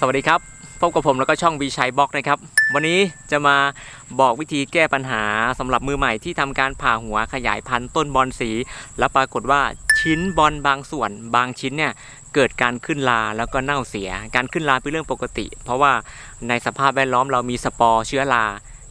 สวัสดีครับ พบกับผมแล้วก็ช่องวีชัยบล็อกนะครับ วันนี้จะมาบอกวิธีแก้ปัญหาสำหรับมือใหม่ที่ทำการผ่าหัวขยายพันธุ์ต้นบอลสี แล้วปรากฏว่าชิ้นบอลบางส่วน บางชิ้นเนี่ยเกิดการขึ้นลาแล้วก็เน่าเสีย การขึ้นลาเป็นเรื่องปกติ เพราะว่าในสภาพแวดล้อมเรามีสปอร์เชื้อรา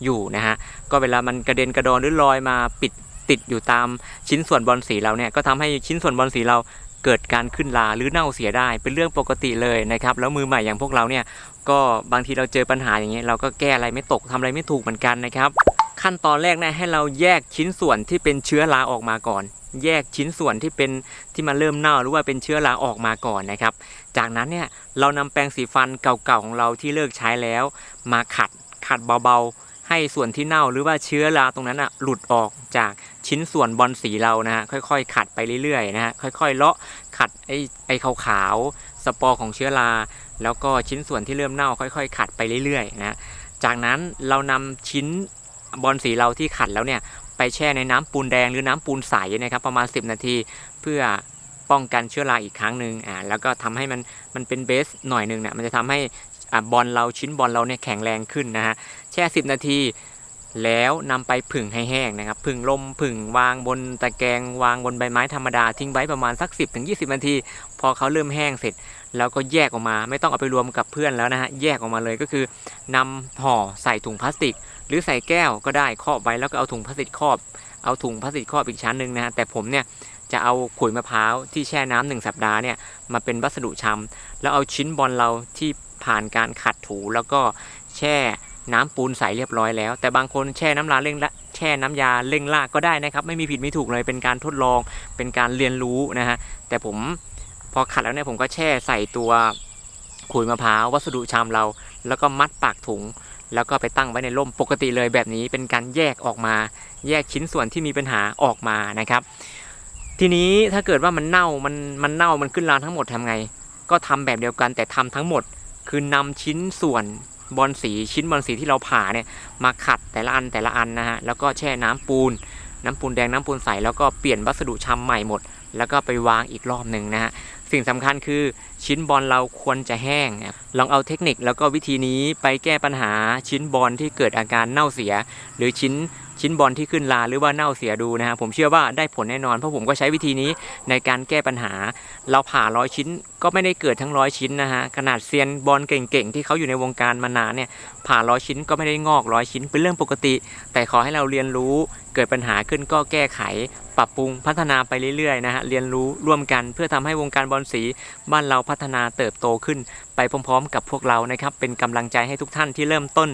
อยู่นะฮะก็เวลามันกระเด็นกระดอนหรือลอยมาปิดติดอยู่ตามชิ้นส่วนบอลสีเราเนี่ยก็ทำให้ชิ้นส่วนบอลสีเรา เกิดการขึ้นลาหรือเน่าเสียได้เป็นเรื่องปกติเลยนะครับ แล้วมือใหม่อย่างพวกเราเนี่ยก็บางทีเราเจอปัญหาอย่างเงี้ยเราก็แก้อะไรไม่ตกทำอะไรไม่ถูกเหมือนกันนะครับ ขั้นตอนแรกนะให้เราแยกชิ้นส่วนที่เป็นเชื้อราออกมาก่อน แยกชิ้นส่วนที่เป็นที่มันเริ่มเน่าหรือว่าเป็นเชื้อราออกมาก่อนนะครับ จากนั้นเนี่ยเรานำแปรงสีฟันเก่าๆของเราที่เลิกใช้แล้ว มาขัดขัดเบาๆ ให้ส่วนที่เน่าหรือว่าเชื้อราตรงนั้นอะหลุดออกจากชิ้นส่วนบอลสีเรานะฮะค่อยๆ ขัดไปเรื่อยๆนะฮะค่อยๆเลาะขัดไอ้ไอ้ขาวๆสปอร์ของเชื้อรา แล้วก็ชิ้นส่วนที่เริ่มเน่าค่อย ๆ ขัดไปเรื่อยๆนะจากนั้นเรานำชิ้นบอลสีเราที่ขัดแล้วเนี่ยไปแช่ในน้ำปูนแดงหรือน้ำปูนใสนะครับประมาณ 10 นาทีเพื่อป้องกันเชื้อราอีกครั้งหนึ่งอ่าแล้วก็ทำให้มันมันเป็นเบสหน่อยหนึ่งเนี่ยมันจะทำให้ บอลเราชิ้นบอลเราเนี่ยแข็งแรงขึ้นนะฮะแช่ 10 นาทีแล้วนำไปผึ่งให้แห้งนะครับผึ่งลมผึ่งวางบนตะแกรงวางบนใบไม้ธรรมดาทิ้งไว้ประมาณสัก 10-20ถึงนาที พอเขาเริ่มแห้งเสร็จ แล้วก็แยกออกมาไม่ต้องเอาไปรวมกับเพื่อนแล้วนะฮะแยกออกมาเลยก็คือนำห่อใส่ถุงพลาสติก หรือใส่แก้วก็ได้ครอบไว้แล้วก็เอาถุงพลาสติกครอบ เอาถุงพลาสติกครอบอีกชั้นหนึ่งนะฮะแต่ผมเนี่ยจะเอาขุยมะพร้าวที่แช่น้ำหนึ่งสัปดาห์เนี่ยมาเป็นวัสดุชำแล้วเอาชิ้นบอลเราที่ ผ่านการขัดถูแล้วก็แช่น้ำปูนใสเรียบร้อยแล้ว แต่บางคนแช่น้ำลาเร่งละแช่น้ำยาเร่งลากก็ได้นะครับ ไม่มีผิดไม่ถูกเลยเป็นการทดลองเป็นการเรียนรู้นะฮะแต่ผมพอขัดแล้วเนี่ยผมก็แช่ใส่ตัวขุยมะพร้าววัสดุชำเรา แล้วก็มัดปากถุง แล้วก็ไปตั้งไว้ในร่มปกติเลยแบบนี้เป็นการแยกออกมา แยกชิ้นส่วนที่มีปัญหาออกมานะครับ ทีนี้ถ้าเกิดว่ามันเน่ามันมันเน่ามันขึ้นลาทั้งหมดทำไง ก็ทำแบบเดียวกันแต่ทำทั้งหมด คือนำชิ้นส่วนบอลสีชิ้นบอลสีที่เราผ่าเนี่ยมาขัดแต่ละอันแต่ละอันนะฮะแล้วก็แช่น้ำปูน น้ำปูนแดงน้ำปูนใสแล้วก็เปลี่ยนวัสดุชำใหม่หมด แล้วก็ไปวางอีกรอบหนึ่งนะฮะสิ่งสำคัญคือชิ้นบอลเราควรจะแห้ง ลองเอาเทคนิคแล้วก็วิธีนี้ไปแก้ปัญหาชิ้นบอลที่เกิดอาการเน่าเสีย หรือชิ้น ชิ้นบอลที่ขึ้นลาหรือว่าเน่าเสียดูนะฮะผมเชื่อว่าได้ผลแน่นอนเพราะผมก็ใช้วิธีนี้ในการแก้ปัญหา เราผ่าร้อยชิ้นก็ไม่ได้เกิดทั้งร้อยชิ้นนะฮะขนาดเซียนบอลเก่งๆที่เขาอยู่ในวงการมานานเนี่ยผ่าร้อยชิ้นก็ไม่ได้งอกร้อยชิ้นเป็นเรื่องปกติ แต่ขอให้เราเรียนรู้เกิดปัญหาขึ้นก็แก้ไขปรับปรุงพัฒนาไปเรื่อยๆนะฮะเรียนรู้ร่วมกันเพื่อทำให้วงการบอลสีบ้านเราพัฒนาเติบโตขึ้น ไปพร้อมๆ กับพวกเรานะครับเป็นกำลังใจให้ทุกท่านที่เริ่มต้น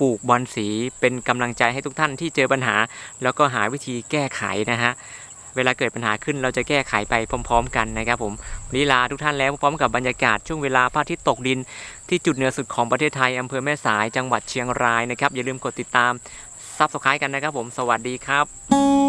ปลูกบอลสีเป็นกำลังใจให้ทุกท่านที่เจอปัญหา แล้วก็หาวิธีแก้ไขนะฮะเวลาเกิดปัญหาขึ้นเราจะแก้ไขไปพร้อม ๆ กันนะครับผมวันนี้ลาทุกท่านแล้วพร้อมกับบรรยากาศช่วงเวลาพระอาทิตย์ตกดิน ที่จุดเหนือสุดของประเทศไทยอำเภอแม่สายจังหวัดเชียงรายนะครับอย่าลืมกดติดตามซับสไครต์กันนะครับผมสวัสดีครับ